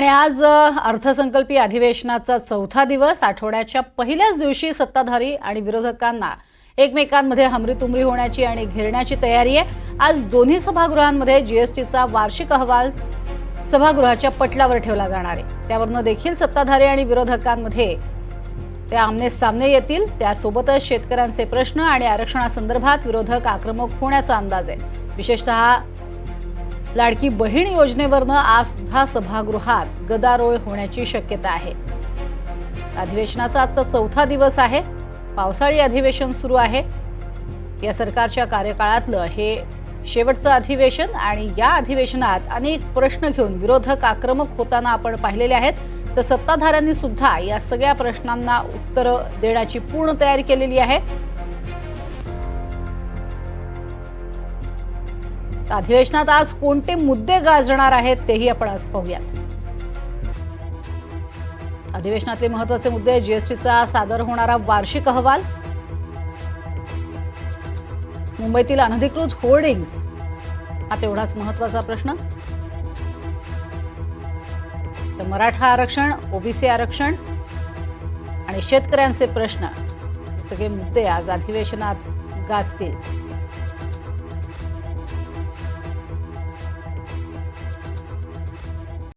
आणि आज अर्थसंकल्पीय अधिवेशनाचा चौथा दिवस आठवड्याच्या पहिल्याच दिवशी सत्ताधारी आणि विरोधकांना एकमेकांमध्ये हमरीतुमरी होण्याची आणि घेरण्याची तयारी आहे. आज दोन्ही सभागृहांमध्ये जीएसटीचा वार्षिक अहवाल सभागृहाच्या पटलावर ठेवला जाणार आहे. त्यावरनं देखील सत्ताधारी आणि विरोधकांमध्ये ते आमने सामने येतील. त्यासोबतच शेतकऱ्यांचे प्रश्न आणि आरक्षणासंदर्भात विरोधक आक्रमक होण्याचा अंदाज आहे. विशेषतः लाडकी बहीण योजनेवरनं आज सुद्धा सभागृहात गदारोळ होण्याची शक्यता आहे. अधिवेशनाचा आजचा चौथा दिवस आहे. पावसाळी अधिवेशन सुरू आहे. या सरकारच्या कार्यकाळातलं हे शेवटचं अधिवेशन आणि या अधिवेशनात अनेक प्रश्न घेऊन विरोधक आक्रमक होताना आपण पाहिलेले आहेत. तर सत्ताधाऱ्यांनी सुद्धा या सगळ्या प्रश्नांना उत्तरं देण्याची पूर्ण तयारी केलेली आहे. तर अधिवेशनात आज कोणते मुद्दे गाजणार आहेत तेही आपण आज पाहूयात. अधिवेशनातले महत्त्वाचे मुद्दे जीएसटीचा सादर होणारा वार्षिक अहवाल. मुंबईतील अनधिकृत होर्डिंग्स. हा तेवढाच महत्त्वाचा प्रश्न. तर मराठा आरक्षण ओबीसी आरक्षण आणि शेतकऱ्यांचे प्रश्न. सगळे मुद्दे आज अधिवेशनात गाजतील.